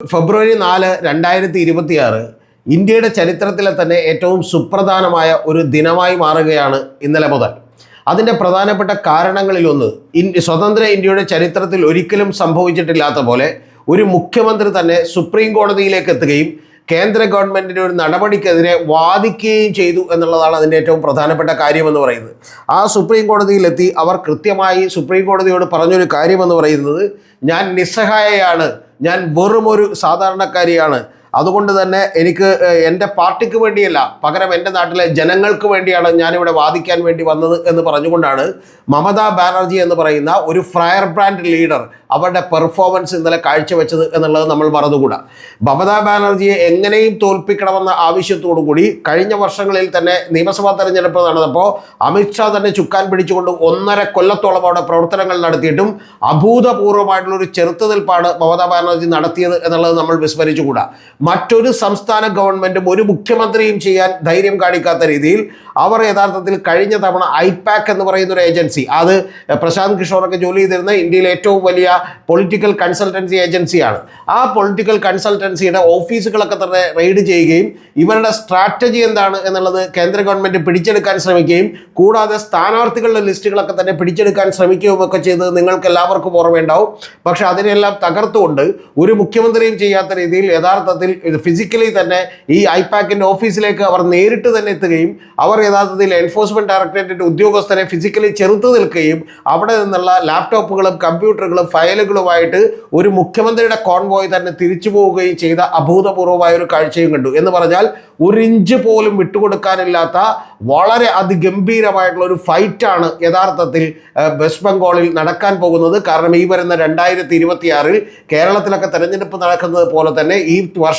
ഫെബ്രുവരി നാല് രണ്ടായിരത്തി ഇരുപത്തിയാറ് ഇന്ത്യയുടെ ചരിത്രത്തിലെ തന്നെ ഏറ്റവും സുപ്രധാനമായ ഒരു ദിനമായി മാറുകയാണ് ഇന്നലെ മുതൽ. അതിന്റെ പ്രധാനപ്പെട്ട കാരണങ്ങളിലൊന്ന് ഇന്ത്യ സ്വതന്ത്ര ഇന്ത്യയുടെ ചരിത്രത്തിൽ ഒരിക്കലും സംഭവിച്ചിട്ടില്ലാത്ത പോലെ ഒരു മുഖ്യമന്ത്രി തന്നെ സുപ്രീം കോടതിയിലേക്ക് എത്തുകയും കേന്ദ്ര ഗവൺമെന്റിന്റെ ഒരു നടപടിക്കെതിരെ വാദിക്കുകയും ചെയ്തു എന്നുള്ളതാണ് അതിന്റെ ഏറ്റവും പ്രധാനപ്പെട്ട കാര്യമെന്ന് പറയുന്നത്. ആ സുപ്രീം കോടതിയിലെത്തി അവർ കൃത്യമായി സുപ്രീം കോടതിയോട് പറഞ്ഞൊരു കാര്യമെന്ന് പറയുന്നത് ഞാൻ നിസ്സഹായയാണ് ഞാൻ വെറും ഒരു സാധാരണക്കാരിയാണ് അതുകൊണ്ട് തന്നെ എനിക്ക് എന്റെ പാർട്ടിക്ക് വേണ്ടിയല്ല പകരം എന്റെ നാട്ടിലെ ജനങ്ങൾക്ക് വേണ്ടിയാണ് ഞാനിവിടെ വാദിക്കാൻ വേണ്ടി വന്നത് എന്ന് പറഞ്ഞുകൊണ്ടാണ് മമതാ ബാനർജി എന്ന് പറയുന്ന ഒരു ഫ്രയർ ബ്രാൻഡ് ലീഡർ അവരുടെ പെർഫോമൻസ് ഇന്നലെ കാഴ്ചവെച്ചത് എന്നുള്ളത് നമ്മൾ മറന്നുകൂടാ. മമതാ ബാനർജിയെ എങ്ങനെയും തോൽപ്പിക്കണമെന്ന ആവശ്യത്തോടു കൂടി കഴിഞ്ഞ വർഷങ്ങളിൽ തന്നെ നിയമസഭാ തെരഞ്ഞെടുപ്പ് നടന്നപ്പോൾ അമിത്ഷാ തന്നെ ചുക്കാൻ പിടിച്ചുകൊണ്ട് ഒന്നര കൊല്ലത്തോളം അവിടെ പ്രവർത്തനങ്ങൾ നടത്തിയിട്ടും അഭൂതപൂർവമായിട്ടുള്ള ഒരു ചെറുത്തുനിൽപ്പാണ് മമതാ ബാനർജി നടത്തിയത് എന്നുള്ളത് നമ്മൾ വിസ്മരിച്ചുകൂടാ. മറ്റൊരു സംസ്ഥാന ഗവൺമെന്റും ഒരു മുഖ്യമന്ത്രിയും ചെയ്യാൻ ധൈര്യം കാണിക്കാത്ത രീതിയിൽ അവർ യഥാർത്ഥത്തിൽ കഴിഞ്ഞ തവണ ഐപാക്ക് എന്ന് പറയുന്ന ഒരു ഏജൻസി അത് പ്രശാന്ത് കിഷോറൊക്കെ ജോലി ചെയ്തിരുന്ന ഇന്ത്യയിലെ ഏറ്റവും വലിയ പൊളിറ്റിക്കൽ കൺസൾട്ടൻസി ഏജൻസിയാണ്. ആ പൊളിറ്റിക്കൽ കൺസൾട്ടൻസിയുടെ ഓഫീസുകളൊക്കെ തന്നെ റെയ്ഡ് ചെയ്യുകയും ഇവരുടെ സ്ട്രാറ്റജി എന്താണ് എന്നുള്ളത് കേന്ദ്ര ഗവൺമെന്റ് പിടിച്ചെടുക്കാൻ ശ്രമിക്കുകയും കൂടാതെ സ്ഥാനാർത്ഥികളുടെ ലിസ്റ്റുകളൊക്കെ തന്നെ പിടിച്ചെടുക്കാൻ ശ്രമിക്കുകയും ഒക്കെ ചെയ്തത് നിങ്ങൾക്ക് എല്ലാവർക്കും ഓർമ്മയുണ്ടാവും. പക്ഷെ അതിനെല്ലാം തകർത്തുകൊണ്ട് ഒരു മുഖ്യമന്ത്രിയും ചെയ്യാത്ത രീതിയിൽ യഥാർത്ഥത്തിൽ ഇത് ഫിസിക്കലി തന്നെ ഈ ഐപാക്കിന്റെ ഓഫീസിലേക്ക് അവർ നേരിട്ട് തന്നെ എത്തുകയും അവർ യഥാർത്ഥത്തിൽ എൻഫോഴ്സ്മെന്റ് ഡയറക്ടറേറ്റിന്റെ ഉദ്യോഗസ്ഥരെ ഫിസിക്കലി ചെറുത്ത് നിൽക്കുകയും അവിടെ നിന്നുള്ള ലാപ്ടോപ്പുകളും കമ്പ്യൂട്ടറുകളും ഫയലുകളുമായിട്ട് ഒരു മുഖ്യമന്ത്രിയുടെ കോൺവോയ് തന്നെ തിരിച്ചു പോവുകയും ചെയ്ത അഭൂതപൂർവമായ ഒരു കാഴ്ചയും കണ്ടു. എന്ന് പറഞ്ഞാൽ ഒരു ഇഞ്ച് പോലും വിട്ടുകൊടുക്കാനില്ലാത്ത വളരെ അതിഗംഭീരമായിട്ടുള്ള ഒരു ഫൈറ്റാണ് യഥാർത്ഥത്തിൽ വെസ്റ്റ് ബംഗാളിൽ നടക്കാൻ പോകുന്നത്. കാരണം ഈ വരുന്ന രണ്ടായിരത്തി ഇരുപത്തിയാറിൽ കേരളത്തിലൊക്കെ തെരഞ്ഞെടുപ്പ് നടക്കുന്നത് പോലെ തന്നെ ഈ വർഷം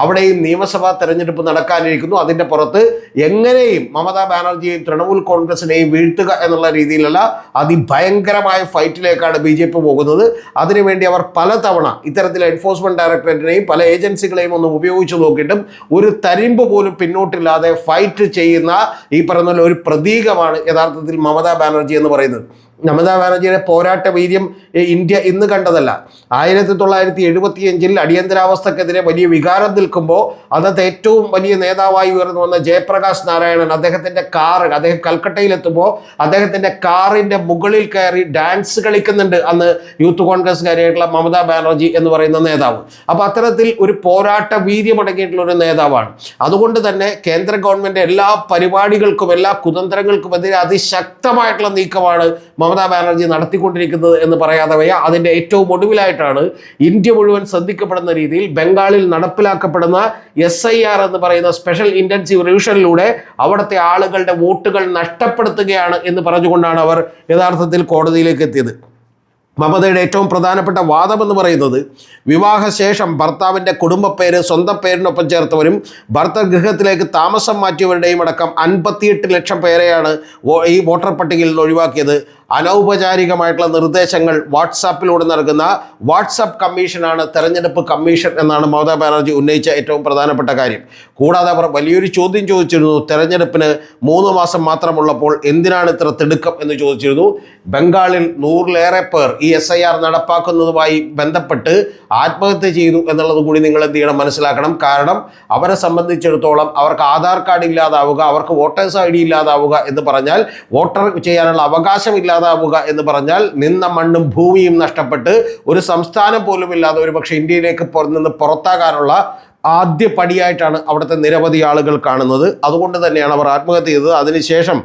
അവിടെയും നിയമസഭാ തെരഞ്ഞെടുപ്പ് നടക്കാനിരിക്കുന്നു. അതിന്റെ പുറത്ത് എങ്ങനെയും മമതാ ബാനർജിയെയും തൃണമൂൽ കോൺഗ്രസിനെയും വീഴ്ത്തുക എന്നുള്ള രീതിയിലുള്ള അതിഭയങ്കരമായ ഫൈറ്റിലേക്കാണ് ബി ജെ പി പോകുന്നത്. അതിനുവേണ്ടി അവർ പലതവണ ഇത്തരത്തിൽ എൻഫോഴ്സ്മെന്റ് ഡയറക്ടറേറ്റിനെയും പല ഏജൻസികളെയും ഒന്ന് ഉപയോഗിച്ച് നോക്കിയിട്ടും ഒരു തരിമ്പ് പോലും പിന്നോട്ടില്ലാതെ ഫൈറ്റ് ചെയ്യുന്ന ഈ പറയുന്ന ഒരു പ്രതീകമാണ് യഥാർത്ഥത്തിൽ മമതാ ബാനർജി എന്ന് പറയുന്നത്. മമതാ ബാനർജിയുടെ പോരാട്ട വീര്യം ഇന്ത്യ ഇന്ന് കണ്ടതല്ല. ആയിരത്തി തൊള്ളായിരത്തി എഴുപത്തി അഞ്ചിൽ അടിയന്തരാവസ്ഥക്കെതിരെ വലിയ വികാരം നിൽക്കുമ്പോൾ അന്നത്തെ ഏറ്റവും വലിയ നേതാവായി ഉയർന്നു വന്ന ജയപ്രകാശ് നാരായണൻ അദ്ദേഹത്തിന്റെ കാർ അദ്ദേഹം കൽക്കട്ടയിലെത്തുമ്പോൾ അദ്ദേഹത്തിന്റെ കാറിന്റെ മുകളിൽ കയറി ഡാൻസ് കളിക്കുന്നുണ്ട് അന്ന് യൂത്ത് കോൺഗ്രസ്സുകാരിയായിട്ടുള്ള മമതാ ബാനർജി എന്ന് പറയുന്ന നേതാവ്. അപ്പോൾ അത്തരത്തിൽ ഒരു പോരാട്ട വീര്യമടങ്ങിയിട്ടുള്ള ഒരു നേതാവാണ്. അതുകൊണ്ട് തന്നെ കേന്ദ്ര ഗവൺമെന്റ് എല്ലാ പരിപാടികൾക്കും എല്ലാ കുതന്ത്രങ്ങൾക്കും എതിരെ അതിശക്തമായിട്ടുള്ള നീക്കമാണ് മമതാ ബാനർജി നടത്തിക്കൊണ്ടിരിക്കുന്നത് എന്ന് പറയാതെ വയ്യ അതിന്റെ ഏറ്റവും ഒടുവിലായിട്ടാണ് ഇന്ത്യ മുഴുവൻ ശ്രദ്ധിക്കപ്പെടുന്ന രീതിയിൽ ബംഗാളിൽ നടപ്പിലാക്കപ്പെടുന്ന എസ് ഐ ആർ എന്ന് പറയുന്ന സ്പെഷ്യൽ ഇന്റൻസീവ് റിവിഷനിലൂടെ അവിടുത്തെ ആളുകളുടെ വോട്ടുകൾ നഷ്ടപ്പെടുത്തുകയാണ് എന്ന് പറഞ്ഞുകൊണ്ടാണ് അവർ യഥാർത്ഥത്തിൽ കോടതിയിലേക്ക് എത്തിയത്. മമതയുടെ ഏറ്റവും പ്രധാനപ്പെട്ട വാദം എന്ന് പറയുന്നത് വിവാഹശേഷം ഭർത്താവിന്റെ കുടുംബപ്പേര് സ്വന്തം പേരിനൊപ്പം ചേർത്തവരും ഭർത്തൃഗൃഹത്തിലേക്ക് താമസം മാറ്റിയവരുടെയും അടക്കം അൻപത്തിയെട്ട് ലക്ഷം പേരെയാണ് ഈ വോട്ടർ പട്ടികയിൽ ഒഴിവാക്കിയത്. അനൗപചാരികമായിട്ടുള്ള നിർദ്ദേശങ്ങൾ വാട്സാപ്പിലൂടെ നൽകുന്ന വാട്സാപ്പ് കമ്മീഷനാണ് തെരഞ്ഞെടുപ്പ് കമ്മീഷൻ എന്നാണ് മമതാ ബാനർജി ഉന്നയിച്ച ഏറ്റവും പ്രധാനപ്പെട്ട കാര്യം. കൂടാതെ അവർ വലിയൊരു ചോദ്യം ചോദിച്ചിരുന്നു തെരഞ്ഞെടുപ്പിന് മൂന്ന് മാസം മാത്രമുള്ളപ്പോൾ എന്തിനാണ് ഇത്ര തിടുക്കം എന്ന് ചോദിച്ചിരുന്നു. ബംഗാളിൽ നൂറിലേറെ പേർ ഈ എസ് ഐ ആർ നടപ്പാക്കുന്നതുമായി ബന്ധപ്പെട്ട് ആത്മഹത്യ ചെയ്തു എന്നുള്ളത് കൂടി നിങ്ങൾ എന്ത് ചെയ്യണം മനസ്സിലാക്കണം. കാരണം അവരെ സംബന്ധിച്ചിടത്തോളം അവർക്ക് ആധാർ കാർഡ് ഇല്ലാതാവുക അവർക്ക് വോട്ടേഴ്സ് ഐ ഡി ഇല്ലാതാവുക എന്ന് പറഞ്ഞാൽ വോട്ടർ ചെയ്യാനുള്ള അവകാശം ഇല്ലാതാവുക എന്ന് പറഞ്ഞാൽ നിന്ന മണ്ണും ഭൂമിയും നഷ്ടപ്പെട്ട് ഒരു സംസ്ഥാനം പോലും ഇല്ലാതെ ഒരു പക്ഷേ ഇന്ത്യയിലേക്ക് നിന്ന് പുറത്താകാനുള്ള ആദ്യ പടിയായിട്ടാണ് അവിടുത്തെ നിരവധി ആളുകൾ കാണുന്നത്. അതുകൊണ്ട് തന്നെയാണ് അവർ ആത്മഹത്യ ചെയ്തത്. അതിനുശേഷം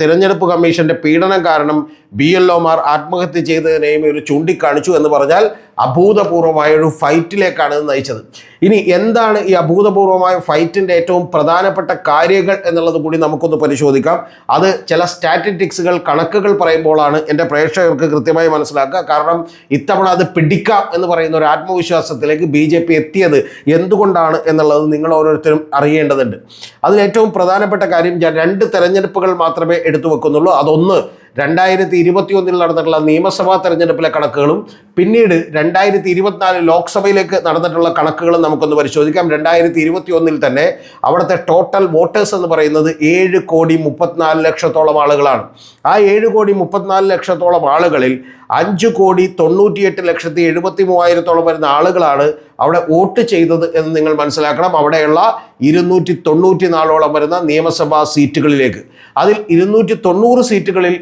തിരഞ്ഞെടുപ്പ് കമ്മീഷന്റെ പീഡനം കാരണം ബി എൽ ഒമാർ ആത്മഹത്യ ചെയ്തതിനെയും ഒരു ചൂണ്ടിക്കാണിച്ചു എന്ന് പറഞ്ഞാൽ അഭൂതപൂർവമായ ഒരു ഫൈറ്റിലേക്കാണ് നയിച്ചത്. ഇനി എന്താണ് ഈ അഭൂതപൂർവമായ ഫൈറ്റിന്റെ ഏറ്റവും പ്രധാനപ്പെട്ട കാര്യങ്ങൾ എന്നുള്ളത് കൂടി നമുക്കൊന്ന് പരിശോധിക്കാം. അത് ചില സ്റ്റാറ്റിറ്റിക്സുകൾ കണക്കുകൾ പറയുമ്പോഴാണ് എന്റെ പ്രേക്ഷകർക്ക് കൃത്യമായി മനസ്സിലാക്കുക. കാരണം ഇത്തവണ അത് പിടിക്കാം എന്ന് പറയുന്ന ഒരു ആത്മവിശ്വാസത്തിലേക്ക് ബി ജെ പി എത്തിയത് എന്തുകൊണ്ടാണ് എന്നുള്ളത് നിങ്ങൾ ഓരോരുത്തരും അറിയേണ്ടതുണ്ട്. അതിൽ ഏറ്റവും പ്രധാനപ്പെട്ട കാര്യം ഞാൻ രണ്ട് തെരഞ്ഞെടുപ്പുകൾ മാത്രമേ എടുത്തു വെക്കുന്നുള്ളൂ അതൊന്ന് രണ്ടായിരത്തി ഇരുപത്തി ഒന്നിൽ നടന്നിട്ടുള്ള നിയമസഭാ തെരഞ്ഞെടുപ്പിലെ കണക്കുകളും പിന്നീട് രണ്ടായിരത്തി ഇരുപത്തിനാല് ലോക്സഭയിലേക്ക് നടന്നിട്ടുള്ള കണക്കുകളും നമുക്കൊന്ന് പരിശോധിക്കാം. രണ്ടായിരത്തി ഇരുപത്തി ഒന്നിൽ തന്നെ അവിടുത്തെ ടോട്ടൽ വോട്ടേഴ്സ് എന്ന് പറയുന്നത് ഏഴ് കോടി മുപ്പത്തിനാല് ലക്ഷത്തോളം ആളുകളാണ്. ആ ഏഴ് കോടി മുപ്പത്തിനാല് ലക്ഷത്തോളം ആളുകളിൽ അഞ്ച് കോടി തൊണ്ണൂറ്റിയെട്ട് ലക്ഷത്തി എഴുപത്തി മൂവായിരത്തോളം വരുന്ന ആളുകളാണ് അവിടെ വോട്ട് ചെയ്തത് എന്ന് നിങ്ങൾ മനസ്സിലാക്കണം. അവിടെയുള്ള ഇരുന്നൂറ്റി തൊണ്ണൂറ്റി നാലോളം വരുന്ന നിയമസഭാ സീറ്റുകളിലേക്ക്. അതിൽ ഇരുന്നൂറ്റി തൊണ്ണൂറ് സീറ്റുകളിൽ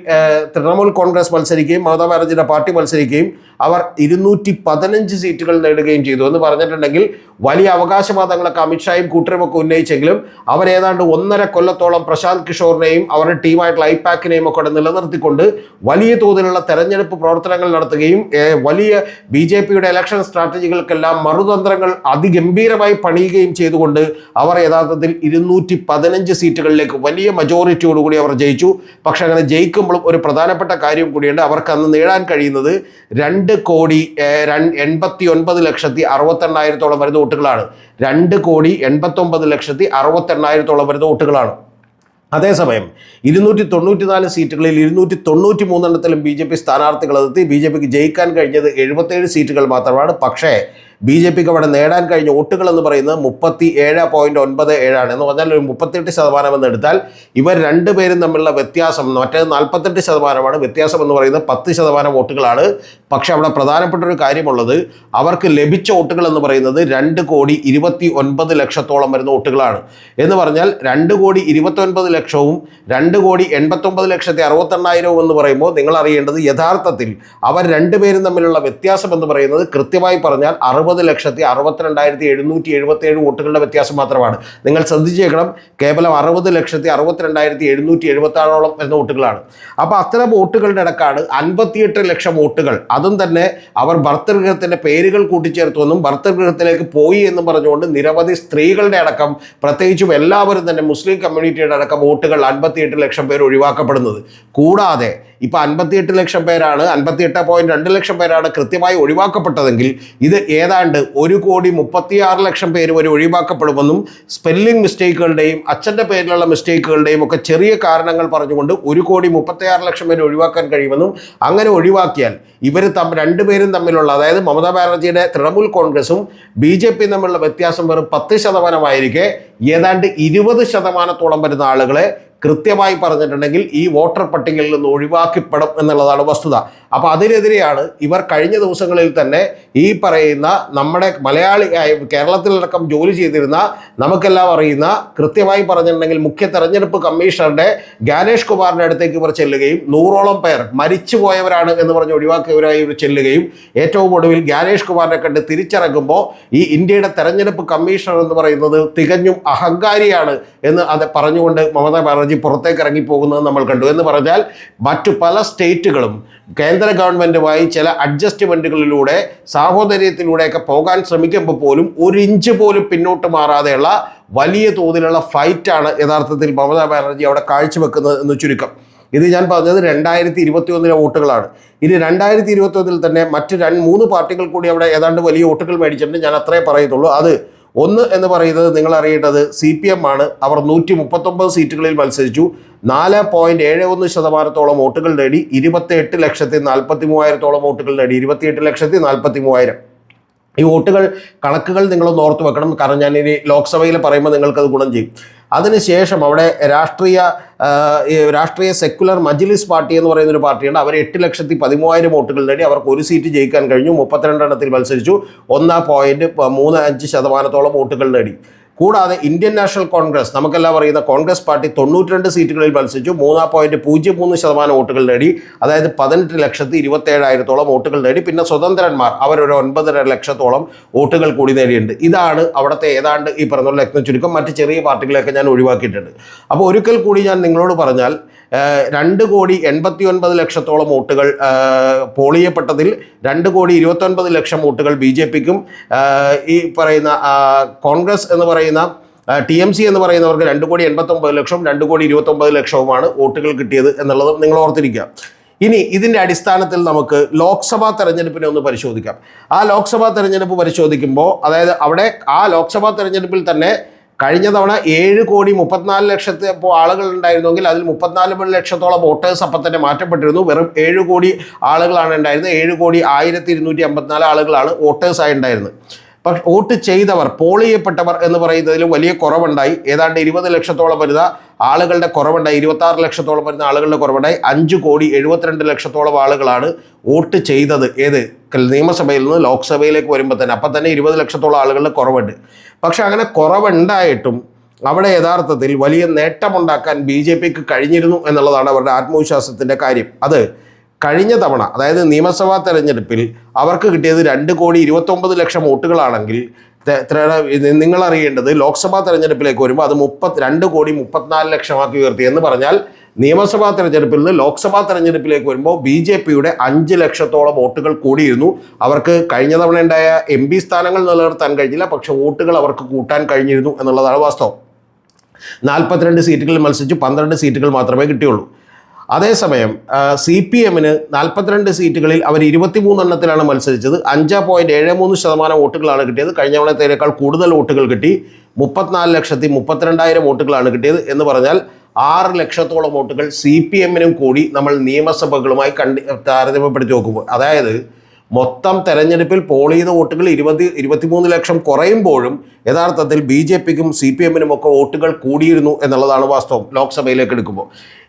തൃണമൂൽ കോൺഗ്രസ് മത്സരിക്കുകയും മമതാ ബാനർജിയുടെ പാർട്ടി മത്സരിക്കുകയും അവർ ഇരുന്നൂറ്റി പതിനഞ്ച് സീറ്റുകൾ നേടുകയും ചെയ്തു എന്ന് പറഞ്ഞിട്ടുണ്ടെങ്കിൽ വലിയ അവകാശവാദങ്ങളൊക്കെ അമിത്ഷായും കൂട്ടരുമൊക്കെ ഉന്നയിച്ചെങ്കിലും അവരേതാണ്ട് ഒന്നര കൊല്ലത്തോളം പ്രശാന്ത് കിഷോറിനെയും അവരുടെ ടീമായിട്ടുള്ള ഐപാക്കിനെയും ഒക്കെ അവിടെ നിലനിർത്തിക്കൊണ്ട് വലിയ തോതിലുള്ള തെരഞ്ഞെടുപ്പ് പ്രവർത്തനങ്ങൾ നടത്തുകയും വലിയ ബി ജെ പിയുടെ ഇലക്ഷൻ സ്ട്രാറ്റജികൾക്കെല്ലാം മറുതന്ത്രങ്ങൾ അതിഗംഭീരമായി പണിയുകയും ചെയ്തുകൊണ്ട് അവർ യഥാർത്ഥത്തിൽ ഇരുന്നൂറ്റി പതിനഞ്ച് സീറ്റുകളിലേക്ക് വലിയ മജോറിറ്റിയോടുകൂടി അവർ ജയിച്ചു. പക്ഷെ അങ്ങനെ ജയിക്കുമ്പോഴും ഒരു പ്രധാനപ്പെട്ട കാര്യം കൂടിയുണ്ട്. അവർക്ക് അന്ന് നേടാൻ കഴിയുന്നത് രണ്ട് കോടി എൺപത്തി ഒൻപത് ലക്ഷത്തി അറുപത്തെണ്ണായിരത്തോളം വരുന്ന വോട്ടുകളാണ്. രണ്ട് കോടി എൺപത്തൊമ്പത് ലക്ഷത്തി അറുപത്തെണ്ണായിരത്തോളം വരുന്ന വോട്ടുകളാണ്. അതേസമയം ഇരുന്നൂറ്റി തൊണ്ണൂറ്റി നാല് സീറ്റുകളിൽ ഇരുന്നൂറ്റി തൊണ്ണൂറ്റി മൂന്നെണ്ണത്തിലും ബി ജെ പി സ്ഥാനാർത്ഥികളെത്തി. ബി ജെ പിക്ക് ജയിക്കാൻ കഴിഞ്ഞത് എഴുപത്തേഴ് സീറ്റുകൾ മാത്രമാണ്. പക്ഷേ ബി ജെ പിക്ക് അവിടെ നേടാൻ കഴിഞ്ഞ വോട്ടുകൾ എന്ന് പറയുന്നത് മുപ്പത്തി ഏഴ് പോയിന്റ് ഒൻപത് ഏഴാണ്. എന്ന് പറഞ്ഞാൽ ഒരു മുപ്പത്തെട്ട് ശതമാനം എന്ന് എടുത്താൽ ഇവർ രണ്ടുപേരും തമ്മിലുള്ള വ്യത്യാസം മറ്റേത് നാൽപ്പത്തെട്ട് ശതമാനമാണ്. വ്യത്യാസം എന്ന് പറയുന്നത് പത്ത് ശതമാനം വോട്ടുകളാണ്. പക്ഷേ അവിടെ പ്രധാനപ്പെട്ട ഒരു കാര്യമുള്ളത് അവർക്ക് ലഭിച്ച വോട്ടുകൾ എന്ന് പറയുന്നത് രണ്ട് കോടി ഇരുപത്തി ഒൻപത് ലക്ഷത്തോളം വരുന്ന വോട്ടുകളാണ്. എന്ന് പറഞ്ഞാൽ രണ്ട് കോടി ഇരുപത്തി ഒൻപത് ലക്ഷവും രണ്ട് കോടി എൺപത്തൊമ്പത് ലക്ഷത്തി അറുപത്തെണ്ണായിരവും എന്ന് പറയുമ്പോൾ നിങ്ങൾ അറിയേണ്ടത് യഥാർത്ഥത്തിൽ അവർ രണ്ടുപേരും തമ്മിലുള്ള വ്യത്യാസം എന്ന് പറയുന്നത് കൃത്യമായി പറഞ്ഞാൽ അറുപത് ലക്ഷത്തി അറുപത്തിരണ്ടായിരത്തി എഴുന്നൂറ്റി എഴുപത്തി ഏഴ് വോട്ടുകളുടെ വ്യത്യാസം മാത്രമാണ്. നിങ്ങൾ ശ്രദ്ധിച്ചേക്കണം കേവലം അറുപത് ലക്ഷത്തി അറുപത്തിരണ്ടായിരത്തി എഴുന്നൂറ്റി എഴുപത്തി ആറോളം വരുന്ന വോട്ടുകളാണ്. അപ്പോൾ അത്തരം വോട്ടുകളുടെ ഇടക്കാണ് അൻപത്തിയെട്ട് ലക്ഷം വോട്ടുകൾ. അതും തന്നെ അവർ ഭർത്തൃഗൃഹത്തിന്റെ പേരുകൾ കൂട്ടിച്ചേർത്തുവെന്നും ഭർത്തൃഗൃഹത്തിലേക്ക് പോയി എന്നും പറഞ്ഞുകൊണ്ട് നിരവധി സ്ത്രീകളുടെ അടക്കം പ്രത്യേകിച്ചും എല്ലാവരും തന്നെ മുസ്ലിം കമ്മ്യൂണിറ്റിയുടെ അടക്കം വോട്ടുകൾ അൻപത്തിയെട്ട് ലക്ഷം പേർ ഒഴിവാക്കപ്പെടുന്നത്. കൂടാതെ ഇപ്പോൾ അൻപത്തിയെട്ട് ലക്ഷം പേരാണ് അൻപത്തിയെട്ട് പോയിന്റ് രണ്ട് ലക്ഷം പേരാണ് കൃത്യമായി ഒഴിവാക്കപ്പെട്ടതെങ്കിൽ ഇത് ഏതാണ്ട് ഒരു കോടി മുപ്പത്തിയാറ് ലക്ഷം പേര് വരെ ഒഴിവാക്കപ്പെടുമെന്നും സ്പെല്ലിംഗ് മിസ്റ്റേക്കുകളുടെയും അച്ഛന്റെ പേരിലുള്ള മിസ്റ്റേക്കുകളുടെയും ഒക്കെ ചെറിയ കാരണങ്ങൾ പറഞ്ഞുകൊണ്ട് ഒരു കോടി മുപ്പത്തിയാറ് ലക്ഷം പേര് ഒഴിവാക്കാൻ കഴിയുമെന്നും അങ്ങനെ ഒഴിവാക്കിയാൽ ഇവർ തമ്മിൽ രണ്ടുപേരും തമ്മിലുള്ള അതായത് മമതാ ബാനർജിയുടെ തൃണമൂൽ കോൺഗ്രസും ബി ജെ പിയും തമ്മിലുള്ള വ്യത്യാസം വെറും പത്ത് ശതമാനമായിരിക്കെ ഏതാണ്ട് ഇരുപത് ശതമാനത്തോളം വരുന്ന ആളുകളെ കൃത്യമായി പറഞ്ഞിട്ടുണ്ടെങ്കിൽ ഈ വോട്ടർ പട്ടികയിൽ നിന്ന് ഒഴിവാക്കിപ്പെടും എന്നുള്ളതാണ് വസ്തുത. അപ്പോൾ അതിനെതിരെയാണ് ഇവർ കഴിഞ്ഞ ദിവസങ്ങളിൽ തന്നെ ഈ പറയുന്ന നമ്മുടെ മലയാളി കേരളത്തിലടക്കം ജോലി ചെയ്തിരുന്ന നമുക്കെല്ലാം അറിയുന്ന കൃത്യമായി പറഞ്ഞിട്ടുണ്ടെങ്കിൽ മുഖ്യ തെരഞ്ഞെടുപ്പ് കമ്മീഷണറുടെ ഗാനേഷ് കുമാറിന്റെ അടുത്തേക്ക് ഇവർ ചെല്ലുകയും നൂറോളം പേർ മരിച്ചുപോയവരാണ് എന്ന് പറഞ്ഞ് ഒഴിവാക്കിയവരായി ഇവർ ചെല്ലുകയും ഏറ്റവും ഒടുവിൽ ഗാനേഷ് കുമാറിനെ കണ്ട് തിരിച്ചിറങ്ങുമ്പോൾ ഈ ഇന്ത്യയുടെ തെരഞ്ഞെടുപ്പ് കമ്മീഷണർ എന്ന് പറയുന്നത് തികഞ്ഞും അഹങ്കാരിയാണ് എന്ന് അത് പറഞ്ഞുകൊണ്ട് മമതാ ബാനർജി പുറത്തേക്ക് ഇറങ്ങിപ്പോകുന്നത് നമ്മൾ കണ്ടു. എന്ന് പറഞ്ഞാൽ മറ്റു പല സ്റ്റേറ്റുകളും കേന്ദ്ര ഗവൺമെന്റുമായി ചില അഡ്ജസ്റ്റ്മെന്റുകളിലൂടെ സാഹോദര്യത്തിലൂടെയൊക്കെ പോകാൻ ശ്രമിക്കുമ്പോൾ പോലും ഒരു ഇഞ്ച് പോലും പിന്നോട്ട് മാറാതെയുള്ള വലിയ തോതിലുള്ള ഫൈറ്റാണ് യഥാർത്ഥത്തിൽ മമതാ ബാനർജി അവിടെ കാഴ്ചവെക്കുന്നത് എന്ന് ചുരുക്കം. ഇത് ഞാൻ പറഞ്ഞത് രണ്ടായിരത്തി ഇരുപത്തി ഒന്നിലെ വോട്ടുകളാണ്. ഇനി രണ്ടായിരത്തി ഇരുപത്തി ഒന്നിൽ തന്നെ മറ്റ് രണ്ട് മൂന്ന് പാർട്ടികൾ കൂടി അവിടെ ഏതാണ്ട് വലിയ വോട്ടുകൾ മേടിച്ചിട്ടുണ്ട്. ഞാൻ അത്രേ പറയത്തുള്ളൂ. അത് ഒന്ന് എന്ന് പറയുന്നത് നിങ്ങൾ അറിയേണ്ടത് സി പി എം ആണ്. അവർ നൂറ്റി മുപ്പത്തൊമ്പത് സീറ്റുകളിൽ മത്സരിച്ചു. നാല് പോയിന്റ് ഏഴ് ഒന്ന് ശതമാനത്തോളം വോട്ടുകൾ നേടി. ഇരുപത്തി എട്ട് ലക്ഷത്തി നാൽപ്പത്തി മൂവായിരത്തോളം വോട്ടുകൾ നേടി. ഇരുപത്തിയെട്ട് ലക്ഷത്തി നാൽപ്പത്തി മൂവായിരം ഈ വോട്ടുകൾ കണക്കുകൾ നിങ്ങളൊന്ന് ഓർത്ത് വെക്കണം. കാരണം ഞാൻ ഇനി ലോക്സഭയിൽ പറയുമ്പോൾ നിങ്ങൾക്കത് ഗുണം ചെയ്യും. അതിനുശേഷം അവിടെ രാഷ്ട്രീയ രാഷ്ട്രീയ സെക്കുലർ മജ്ലിസ് പാർട്ടി എന്ന് പറയുന്ന ഒരു പാർട്ടിയുണ്ട്. അവർ എട്ട് ലക്ഷത്തി പതിമൂവായിരം വോട്ടുകൾ നേടി. അവർക്ക് ഒരു സീറ്റ് ജയിക്കാൻ കഴിഞ്ഞു. മുപ്പത്തിരണ്ടെണ്ണത്തിൽ മത്സരിച്ചു. ഒന്ന് പോയിന്റ് മൂന്ന് അഞ്ച് ശതമാനത്തോളം വോട്ടുകൾ നേടി. കൂടാതെ ഇന്ത്യൻ നാഷണൽ കോൺഗ്രസ് നമുക്കെല്ലാം അറിയുന്ന കോൺഗ്രസ് പാർട്ടി തൊണ്ണൂറ്റിരണ്ട് സീറ്റുകളിൽ മത്സരിച്ചു. മൂന്ന് പോയിന്റ് പൂജ്യം മൂന്ന് ശതമാനം വോട്ടുകൾ നേടി. അതായത് പതിനെട്ട് ലക്ഷത്തി ഇരുപത്തേഴായിരത്തോളം വോട്ടുകൾ നേടി. പിന്നെ സ്വതന്ത്രന്മാർ അവരൊരു ഒൻപതര ലക്ഷത്തോളം വോട്ടുകൾ കൂടി നേടിയിട്ടുണ്ട്. ഇതാണ് അവിടുത്തെ ഏതാണ്ട് ഈ പറഞ്ഞ ലഗ്ന ചുരുക്കം മറ്റ് ചെറിയ പാർട്ടികളെയൊക്കെ ഞാൻ ഒഴിവാക്കിയിട്ടുണ്ട്. അപ്പോൾ ഒരിക്കൽ കൂടി ഞാൻ നിങ്ങളോട് പറഞ്ഞാൽ രണ്ട് കോടി എൺപത്തി ഒൻപത് ലക്ഷത്തോളം വോട്ടുകൾ പോളിയപ്പെട്ടതിൽ രണ്ട് കോടി ഇരുപത്തൊൻപത് ലക്ഷം വോട്ടുകൾ ബി ജെ പിക്കും. ഈ പറയുന്ന കോൺഗ്രസ് എന്ന് പറയുന്ന ടി എം സി എന്ന് പറയുന്നവർക്ക് രണ്ട് കോടി എൺപത്തൊമ്പത് ലക്ഷവും രണ്ട് കോടി ഇരുപത്തൊമ്പത് ലക്ഷവുമാണ് വോട്ടുകൾ കിട്ടിയത് എന്നുള്ളത് നിങ്ങൾ ഓർത്തിരിക്കുക. ഇനി ഇതിന്റെ അടിസ്ഥാനത്തിൽ നമുക്ക് ലോക്സഭാ തെരഞ്ഞെടുപ്പിനെ ഒന്ന് പരിശോധിക്കാം. ആ ലോക്സഭാ തെരഞ്ഞെടുപ്പ് പരിശോധിക്കുമ്പോൾ അതായത് അവിടെ ആ ലോക്സഭാ തെരഞ്ഞെടുപ്പിൽ തന്നെ കഴിഞ്ഞ തവണ ഏഴ് കോടി മുപ്പത്തിനാല് ലക്ഷത്തി ഇപ്പോൾ ആളുകൾ ഉണ്ടായിരുന്നെങ്കിൽ അതിൽ മുപ്പത്തിനാല് ലക്ഷത്തോളം വോട്ടേഴ്സ് അപ്പം തന്നെ മാറ്റപ്പെട്ടിരുന്നു. വെറും ഏഴ് കോടി ആളുകളാണ് ഉണ്ടായിരുന്നത്. ഏഴ് കോടി ആയിരത്തി ഇരുന്നൂറ്റി അമ്പത്തിനാല് ആളുകളാണ് വോട്ടേഴ്സായി ഉണ്ടായിരുന്നത്. പക്ഷെ വോട്ട് ചെയ്തവർ പോൾ ചെയ്യപ്പെട്ടവർ എന്ന് പറയുന്നതിൽ വലിയ കുറവുണ്ടായി. ഏതാണ്ട് ഇരുപത് ലക്ഷത്തോളം വരുന്ന ആളുകളുടെ കുറവുണ്ടായി. ഇരുപത്തി ആറ് ലക്ഷത്തോളം വരുന്ന ആളുകളുടെ കുറവുണ്ടായി. അഞ്ച് കോടി എഴുപത്തിരണ്ട് ലക്ഷത്തോളം ആളുകളാണ് വോട്ട് ചെയ്തത്. ഏത്? നിയമസഭയിൽ നിന്ന് ലോക്സഭയിലേക്ക് വരുമ്പോൾ തന്നെ. അപ്പം തന്നെ ഇരുപത് ലക്ഷത്തോളം ആളുകളുടെ കുറവുണ്ട്. പക്ഷെ അങ്ങനെ കുറവുണ്ടായിട്ടും അവിടെ യഥാർത്ഥത്തിൽ വലിയ നേട്ടമുണ്ടാക്കാൻ ബി ജെ പിക്ക് കഴിഞ്ഞിരുന്നു എന്നുള്ളതാണ് അവരുടെ ആത്മവിശ്വാസത്തിന്റെ കാര്യം. അത് കഴിഞ്ഞ തവണ അതായത് നിയമസഭാ തെരഞ്ഞെടുപ്പിൽ അവർക്ക് കിട്ടിയത് രണ്ട് കോടി ഇരുപത്തൊമ്പത് ലക്ഷം വോട്ടുകളാണെങ്കിൽ നിങ്ങൾ അറിയേണ്ടത് ലോക്സഭാ തെരഞ്ഞെടുപ്പിലേക്ക് വരുമ്പോൾ അത് മുപ്പത്തി രണ്ട് കോടി മുപ്പത്തിനാല് ലക്ഷമാക്കി ഉയർത്തി. എന്ന് പറഞ്ഞാൽ നിയമസഭാ തെരഞ്ഞെടുപ്പിൽ നിന്ന് ലോക്സഭാ തെരഞ്ഞെടുപ്പിലേക്ക് വരുമ്പോൾ ബി ജെ പിയുടെ അഞ്ച് ലക്ഷത്തോളം വോട്ടുകൾ കൂടിയിരുന്നു. അവർക്ക് കഴിഞ്ഞ തവണ ഉണ്ടായ എം പി സ്ഥാനങ്ങൾ നിലനിർത്താൻ കഴിഞ്ഞില്ല പക്ഷെ വോട്ടുകൾ അവർക്ക് കൂട്ടാൻ കഴിഞ്ഞിരുന്നു എന്നുള്ളതാണ് വാസ്തവം. നാൽപ്പത്തിരണ്ട് സീറ്റുകളിൽ മത്സരിച്ച് പന്ത്രണ്ട് സീറ്റുകൾ മാത്രമേ കിട്ടിയുള്ളൂ. അതേസമയം സി പി എമ്മിന് നാൽപ്പത്തിരണ്ട് സീറ്റുകളിൽ അവർ ഇരുപത്തിമൂന്നെണ്ണത്തിലാണ് മത്സരിച്ചത്. അഞ്ച് പോയിന്റ് ഏഴ് മൂന്ന് ശതമാനം വോട്ടുകളാണ് കിട്ടിയത്. കഴിഞ്ഞ തവണത്തേക്കാൾ കൂടുതൽ വോട്ടുകൾ കിട്ടി. മുപ്പത്തിനാല് ലക്ഷത്തി മുപ്പത്തിരണ്ടായിരം വോട്ടുകളാണ് കിട്ടിയത് എന്ന് പറഞ്ഞാൽ ആറ് ലക്ഷത്തോളം വോട്ടുകൾ സി പി എമ്മിനും കൂടി നമ്മൾ നിയമസഭകളുമായി കണ്ടി താരതമ്യപ്പെടുത്തി നോക്കുമ്പോൾ അതായത് മൊത്തം തെരഞ്ഞെടുപ്പിൽ പോൾ ചെയ്ത വോട്ടുകൾ ഇരുപത്തി ഇരുപത്തിമൂന്ന് ലക്ഷം കുറയുമ്പോഴും യഥാർത്ഥത്തിൽ ബി ജെ പിക്കും സി പി എമ്മിനും ഒക്കെ വോട്ടുകൾ കൂടിയിരുന്നു എന്നുള്ളതാണ് വാസ്തവം ലോക്സഭയിലേക്ക് എടുക്കുമ്പോൾ.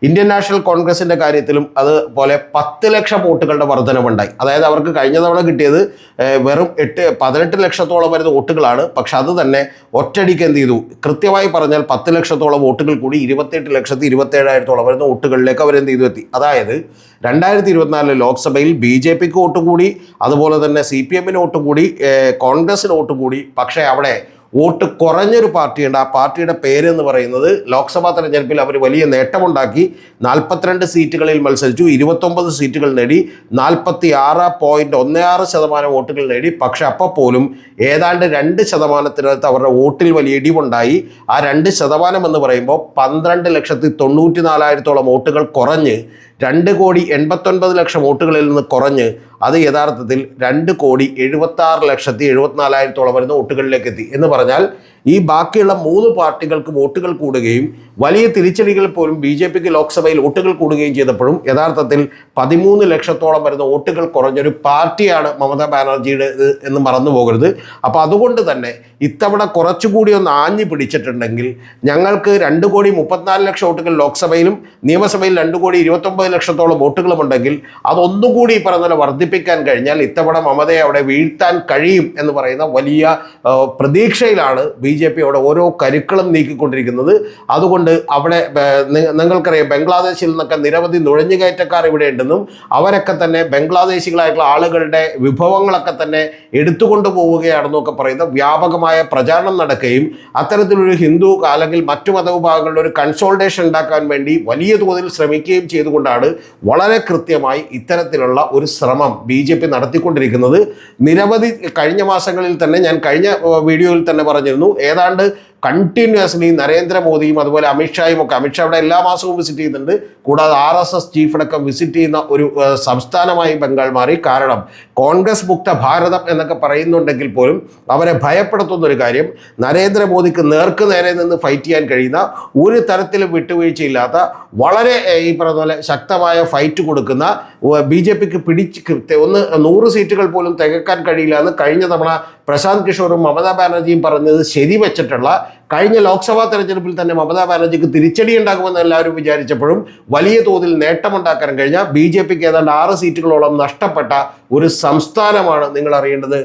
ഇന്ത്യൻ നാഷണൽ കോൺഗ്രസിന്റെ കാര്യത്തിലും അതുപോലെ പത്ത് ലക്ഷം വോട്ടുകളുടെ വർധനവുണ്ടായി. അതായത് അവർക്ക് കഴിഞ്ഞ തവണ കിട്ടിയത് വെറും എട്ട് പതിനെട്ട് ലക്ഷത്തോളം വരുന്ന വോട്ടുകളാണ്. പക്ഷെ അത് തന്നെ ഒറ്റടിക്ക് എന്ത് ചെയ്തു? കൃത്യമായി പറഞ്ഞാൽ പത്ത് ലക്ഷത്തോളം വോട്ടുകൾ കൂടി ഇരുപത്തെട്ട് ലക്ഷത്തി ഇരുപത്തേഴായിരത്തോളം വരുന്ന വോട്ടുകളിലേക്ക് അവരെന്ത് ചെയ്തു എത്തി. അതായത് രണ്ടായിരത്തി ഇരുപത്തിനാലിലെ ലോക്സഭയിൽ ബി ജെ പിക്ക് വോട്ട് കൂടി അതുപോലെ തന്നെ സി പി എമ്മിന് വോട്ട് കൂടി കൂടി പക്ഷേ അവിടെ വോട്ട് കുറഞ്ഞൊരു പാർട്ടിയുണ്ട്. ആ പാർട്ടിയുടെ പേരെന്ന് പറയുന്നത് ലോക്സഭാ തെരഞ്ഞെടുപ്പിൽ അവർ വലിയ നേട്ടമുണ്ടാക്കി. നാൽപ്പത്തിരണ്ട് സീറ്റുകളിൽ മത്സരിച്ചു. ഇരുപത്തൊമ്പത് സീറ്റുകൾ നേടി. നാൽപ്പത്തി ആറ് പോയിന്റ് ഒന്ന് ആറ് ശതമാനം വോട്ടുകൾ നേടി. പക്ഷെ അപ്പോൾ പോലും ഏതാണ്ട് രണ്ട് ശതമാനത്തിനകത്ത് അവരുടെ വോട്ടിൽ വലിയ ഇടിവുണ്ടായി. ആ രണ്ട് ശതമാനം എന്ന് പറയുമ്പോൾ പന്ത്രണ്ട് ലക്ഷത്തി തൊണ്ണൂറ്റി നാലായിരത്തോളം വോട്ടുകൾ കുറഞ്ഞ് രണ്ട് കോടി എൺപത്തൊൻപത് ലക്ഷം വോട്ടുകളിൽ നിന്ന് കുറഞ്ഞ് അത് യഥാർത്ഥത്തിൽ രണ്ട് കോടി എഴുപത്താറ് ലക്ഷത്തി എഴുപത്തിനാലായിരത്തോളം വരുന്ന വോട്ടുകളിലേക്ക് എത്തി എന്ന് പറഞ്ഞാൽ ഈ ബാക്കിയുള്ള മൂന്ന് പാർട്ടികൾക്ക് വോട്ടുകൾ കൂടുകയും വലിയ തിരിച്ചടികൾ പോലും ബി ജെ പിക്ക് ലോക്സഭയിൽ വോട്ടുകൾ കൂടുകയും ചെയ്തപ്പോഴും യഥാർത്ഥത്തിൽ പതിമൂന്ന് ലക്ഷത്തോളം വരുന്ന വോട്ടുകൾ കുറഞ്ഞൊരു പാർട്ടിയാണ് മമതാ ബാനർജിയുടെ എന്ന് മറന്നു പോകരുത്. അപ്പോൾ അതുകൊണ്ട് തന്നെ ഇത്തവണ കുറച്ചുകൂടി ഒന്ന് ആഞ്ഞു പിടിച്ചിട്ടുണ്ടെങ്കിൽ ഞങ്ങൾക്ക് രണ്ട് കോടി മുപ്പത്തിനാല് ലക്ഷം വോട്ടുകൾ ലോക്സഭയിലും നിയമസഭയിൽ രണ്ട് കോടി ഇരുപത്തൊമ്പത് ലക്ഷത്തോളം വോട്ടുകളും ഉണ്ടെങ്കിൽ അതൊന്നുകൂടി ഈ പറഞ്ഞ വർദ്ധിപ്പിക്കാൻ കഴിഞ്ഞാൽ ഇത്തവണ മമതയെ അവിടെ വീഴ്ത്താൻ കഴിയും എന്ന് പറയുന്ന വലിയ ആ, പ്രതീക്ഷയിലാണ് ബി ജെ പി അവിടെ ഓരോ കരുക്കളും നീക്കിക്കൊണ്ടിരിക്കുന്നത്. അതുകൊണ്ട് അവിടെ നിങ്ങൾക്കറിയാം ബംഗ്ലാദേശിൽ നിന്നൊക്കെ നിരവധി നുഴഞ്ഞുകയറ്റക്കാർ ഇവിടെ ഉണ്ടെന്നും അവരൊക്കെ തന്നെ ബംഗ്ലാദേശികളായിട്ടുള്ള ആളുകളുടെ വിഭവങ്ങളൊക്കെ തന്നെ എടുത്തുകൊണ്ട് പോവുകയാണെന്നൊക്കെ പറയുന്ന വ്യാപകമായ പ്രചാരണം നടക്കുകയും അത്തരത്തിലൊരു ഹിന്ദു അല്ലെങ്കിൽ മറ്റു മതവിഭാഗങ്ങളുടെ ഒരു കൺസോൾട്ടേഷൻ ഉണ്ടാക്കാൻ വേണ്ടി വലിയ തോതിൽ ശ്രമിക്കുകയും ചെയ്തുകൊണ്ടാണ് വളരെ കൃത്യമായി ഇത്തരത്തിലുള്ള ഒരു ശ്രമം ബി നടത്തിക്കൊണ്ടിരിക്കുന്നത്. നിരവധി കഴിഞ്ഞ മാസങ്ങളിൽ തന്നെ ഞാൻ കഴിഞ്ഞ വീഡിയോയിൽ തന്നെ പറഞ്ഞിരുന്നു. ഏതാണ്ട് കണ്ടിന്യൂസ്ലി നരേന്ദ്രമോദിയും അതുപോലെ അമിത്ഷായും ഒക്കെ. അമിത്ഷാ അവിടെ എല്ലാ മാസവും വിസിറ്റ് ചെയ്യുന്നുണ്ട്. കൂടാതെ ആർ എസ് എസ് ചീഫ് അടക്കം വിസിറ്റ് ചെയ്യുന്ന ഒരു സംസ്ഥാനമായി ബംഗാൾ മാറി. കാരണം കോൺഗ്രസ് മുക്ത ഭാരതം എന്നൊക്കെ പറയുന്നുണ്ടെങ്കിൽ പോലും അവരെ ഭയപ്പെടുത്തുന്ന ഒരു കാര്യം നരേന്ദ്രമോദിക്ക് നേർക്ക് നേരെ നിന്ന് ഫൈറ്റ് ചെയ്യാൻ കഴിയുന്ന ഒരു തരത്തിലും വിട്ടുവീഴ്ചയില്ലാത്ത വളരെ ഈ പറഞ്ഞ പോലെ ശക്തമായ ഫൈറ്റ് കൊടുക്കുന്ന ബി ജെ പിക്ക് പിടിച്ച് ഒന്ന് നൂറ് സീറ്റുകൾ പോലും തികക്കാൻ കഴിയില്ല എന്ന് കഴിഞ്ഞ തവണ പ്രശാന്ത് കിഷോറും മമതാ ബാനർജിയും പറഞ്ഞത് ശരിവെച്ചിട്ടുള്ള കഴിഞ്ഞ ലോക്സഭാ തെരഞ്ഞെടുപ്പിൽ തന്നെ മമതാ ബാനർജിക്ക് തിരിച്ചടി ഉണ്ടാകുമെന്ന് എല്ലാവരും വിചാരിച്ചപ്പോഴും വലിയ തോതിൽ നേട്ടമുണ്ടാക്കാൻ കഴിഞ്ഞ ബി ജെ പിക്ക് ഏതാണ്ട് ആറ് സീറ്റുകളോളം നഷ്ടപ്പെട്ട ഒരു സംസ്ഥാനമാണ് നിങ്ങൾ അറിയേണ്ടത്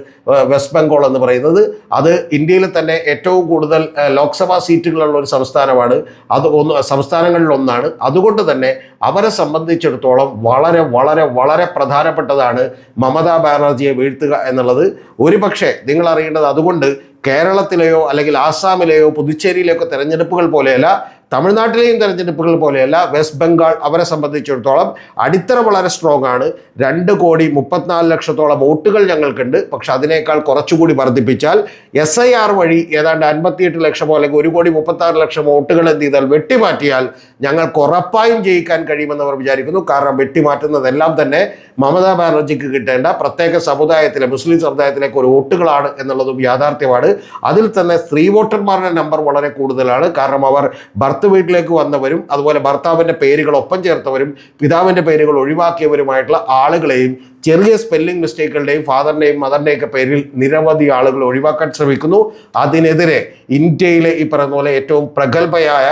വെസ്റ്റ് ബംഗാൾ എന്ന് പറയുന്നത്. അത് ഇന്ത്യയിൽ തന്നെ ഏറ്റവും കൂടുതൽ ലോക്സഭാ സീറ്റുകളുള്ള ഒരു സംസ്ഥാനമാണ്. അത് ഒന്ന് സംസ്ഥാനങ്ങളിൽ ഒന്നാണ്. അതുകൊണ്ട് തന്നെ അവരെ സംബന്ധിച്ചിടത്തോളം വളരെ വളരെ വളരെ പ്രധാനപ്പെട്ടതാണ് മമതാ ബാനർജിയെ വീഴ്ത്തുക എന്നുള്ളത്. ഒരുപക്ഷെ നിങ്ങൾ അറിയേണ്ടത് അതുകൊണ്ട് കേരളത്തിലെയോ അല്ലെങ്കിൽ ആസാമിലെയോ പുതുച്ചേരിയിലെയോ ഒക്കെ തെരഞ്ഞെടുപ്പുകൾ പോലെയല്ല തമിഴ്നാട്ടിലെയും തെരഞ്ഞെടുപ്പുകൾ പോലെയല്ല വെസ്റ്റ് ബംഗാൾ അവരെ സംബന്ധിച്ചിടത്തോളം അടിത്തറ വളരെ സ്ട്രോങ് ആണ്. രണ്ട് കോടി മുപ്പത്തിനാല് ലക്ഷത്തോളം വോട്ടുകൾ ഞങ്ങൾക്കുണ്ട്. പക്ഷെ അതിനേക്കാൾ കുറച്ചുകൂടി വർദ്ധിപ്പിച്ചാൽ എസ് ഐ ആർ വഴി ഏതാണ്ട് അൻപത്തിയെട്ട് ലക്ഷം അല്ലെങ്കിൽ ഒരു കോടി മുപ്പത്താറ് ലക്ഷം വോട്ടുകൾ എന്ത് ചെയ്താൽ വെട്ടിമാറ്റിയാൽ ഞങ്ങൾക്ക് ഉറപ്പായും ജയിക്കാൻ കഴിയുമെന്ന് അവർ വിചാരിക്കുന്നു. കാരണം വെട്ടിമാറ്റുന്നതെല്ലാം തന്നെ മമതാ ബാനർജിക്ക് കിട്ടേണ്ട പ്രത്യേക സമുദായത്തിലെ മുസ്ലിം സമുദായത്തിലേക്ക് ഒരു വോട്ടുകളാണ് എന്നുള്ളതും യാഥാർത്ഥ്യമാണ്. അതിൽ തന്നെ സ്ത്രീ വോട്ടർമാരുടെ നമ്പർ വളരെ കൂടുതലാണ്. കാരണം അവർ ഭർത്ത് വീട്ടിലേക്ക് വന്നവരും അതുപോലെ ഭർത്താവിന്റെ പേരുകൾ ഒപ്പം ചേർത്തവരും പിതാവിന്റെ പേരുകൾ ഒഴിവാക്കിയവരുമായിട്ടുള്ള ആളുകളെയും ചെറിയ സ്പെല്ലിംഗ് മിസ്റ്റേക്കുകളുടെയും ഫാദറിന്റെയും മദറിന്റെയും ഒക്കെ പേരിൽ നിരവധി ആളുകൾ ഒഴിവാക്കാൻ ശ്രമിക്കുന്നു. അതിനെതിരെ ഇന്ത്യയിലെ ഈ പറയുന്ന പോലെ ഏറ്റവും പ്രഗത്ഭയായ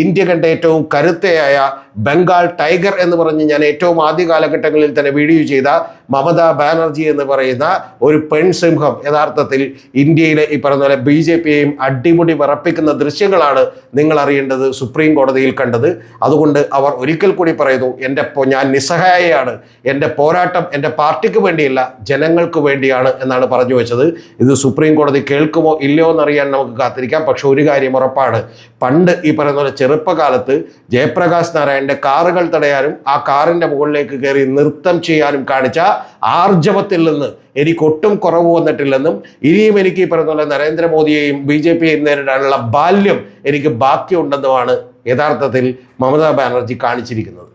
ഇന്ത്യ കണ്ട ഏറ്റവും കരുത്തയായ ബംഗാൾ ടൈഗർ എന്ന് പറഞ്ഞ് ഞാൻ ഏറ്റവും ആദ്യ കാലഘട്ടങ്ങളിൽ തന്നെ വീഡിയോ ചെയ്ത മമതാ ബാനർജി എന്ന് പറയുന്ന ഒരു പെൺസിംഹം യഥാർത്ഥത്തിൽ ഇന്ത്യയിലെ ഈ പറഞ്ഞ പോലെ ബി ജെ പിയെയും അടിമുടി വിറപ്പിക്കുന്ന ദൃശ്യങ്ങളാണ് നിങ്ങൾ അറിയേണ്ടത് സുപ്രീം കോടതിയിൽ കണ്ടത്. അതുകൊണ്ട് അവർ ഒരിക്കൽ കൂടി പറയുന്നു എന്റെ ഞാൻ നിസ്സഹായയാണ്. എന്റെ പോരാട്ടം എന്റെ പാർട്ടിക്ക് വേണ്ടിയല്ല ജനങ്ങൾക്ക് വേണ്ടിയാണ് എന്നാണ് പറഞ്ഞു വെച്ചത്. ഇത് സുപ്രീം കോടതി കേൾക്കുമോ ഇല്ലയോ എന്നറിയാൻ നമുക്ക് കാത്തിരിക്കാം. പക്ഷെ ഒരു കാര്യം ഉറപ്പാണ്. പണ്ട് ഈ പറയുന്ന പോലെ ചെറുപ്പകാലത്ത് ജയപ്രകാശ് നാരായണന്റെ കാറുകൾ തടയാനും ആ കാറിന്റെ മുകളിലേക്ക് കയറി നൃത്തം ചെയ്യാനും കാണിച്ച ആർജവത്തിൽ നിന്ന് എനിക്കൊട്ടും കുറവ് വന്നിട്ടില്ലെന്നും ഇനിയും എനിക്ക് ഈ പറയുന്ന പോലെ നരേന്ദ്രമോദിയെയും ബി ജെ പിയെയും നേരിടാനുള്ള ബാല്യം എനിക്ക് ബാക്കിയുണ്ടെന്നുമാണ് യഥാർത്ഥത്തിൽ മമതാ ബാനർജി കാണിച്ചിരിക്കുന്നത്.